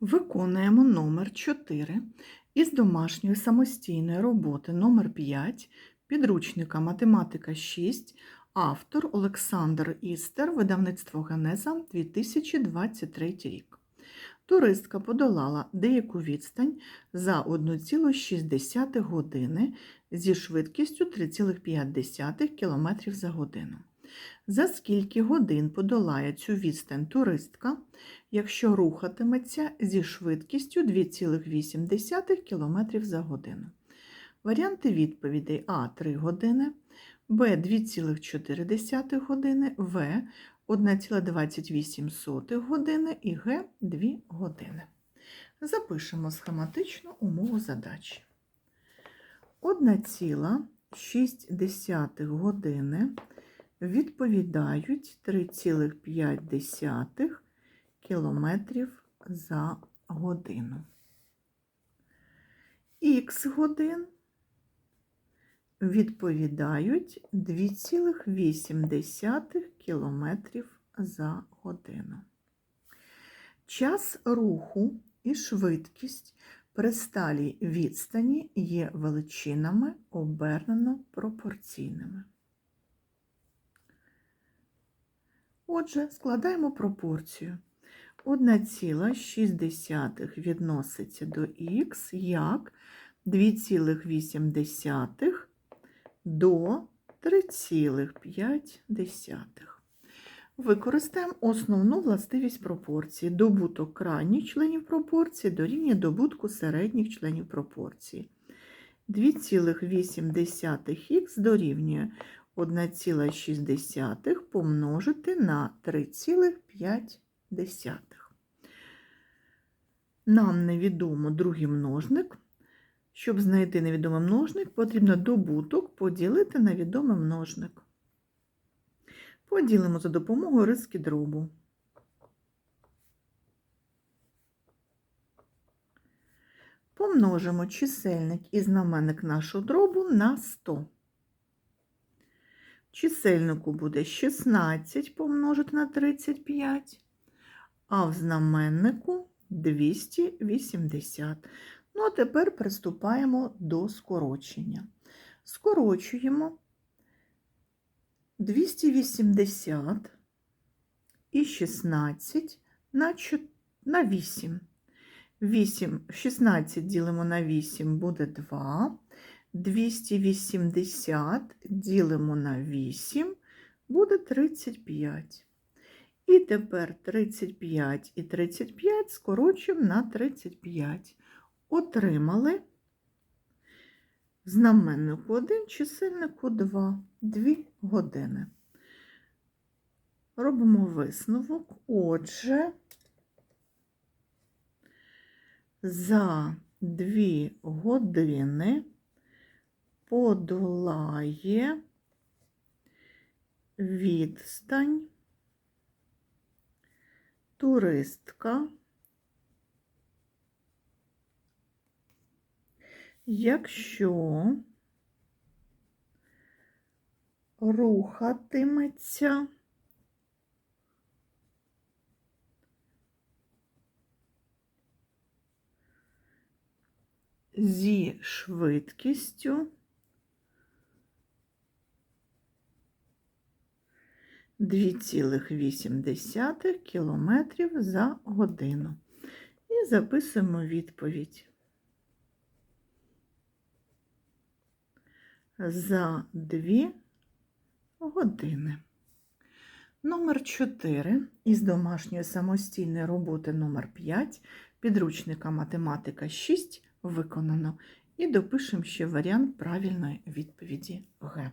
Виконуємо номер 4 із домашньої самостійної роботи номер 5 підручника Математика 6, автор Олександр Істер, видавництво Генеза 2023 рік. Туристка подолала деяку відстань за 1,6 години зі швидкістю 3,5 км за годину. За скільки годин подолає цю відстань туристка, якщо рухатиметься зі швидкістю 2,8 км за годину? Варіанти відповідей А 3 години, Б 2,4 години, В 1,28 години і Г 2 години. Запишемо схематичну умову задачі. 1,6 години відповідають 3,5 км за годину. Х годин відповідають 2,8 км за годину. Час руху і швидкість при сталій відстані є величинами обернено пропорційними. Отже, складаємо пропорцію. 1,6 відноситься до х як 2,8 до 3,5. Використаємо основну властивість пропорції. Добуток крайніх членів пропорції дорівнює добутку середніх членів пропорції. 2,8х дорівнює 1,6 помножити на 3,5. Нам невідомо другий множник. Щоб знайти невідомий множник, потрібно добуток поділити на відомий множник. Поділимо за допомогою риски дробу. Помножимо чисельник і знаменник нашого дробу на 100. Чисельнику буде 16 помножити на 35, а в знаменнику 280. Ну, а тепер приступаємо до скорочення. Скорочуємо 280 і 16 на 8. 8, 16 ділимо на 8 буде 2. 280 ділимо на 8 буде 35. І тепер 35 і 35 скорочуємо на 35. Отримали знаменнику 1, чисельнику 2, 2 години. Робимо висновок. Отже, за 2 години подолає відстань. Туристка, якщо рухатиметься зі швидкістю 2,8 км за годину. І записуємо відповідь. За 2 години. Номер 4 із домашньої самостійної роботи номер 5 підручника математика 6 виконано. І допишемо ще варіант правильної відповіді Г.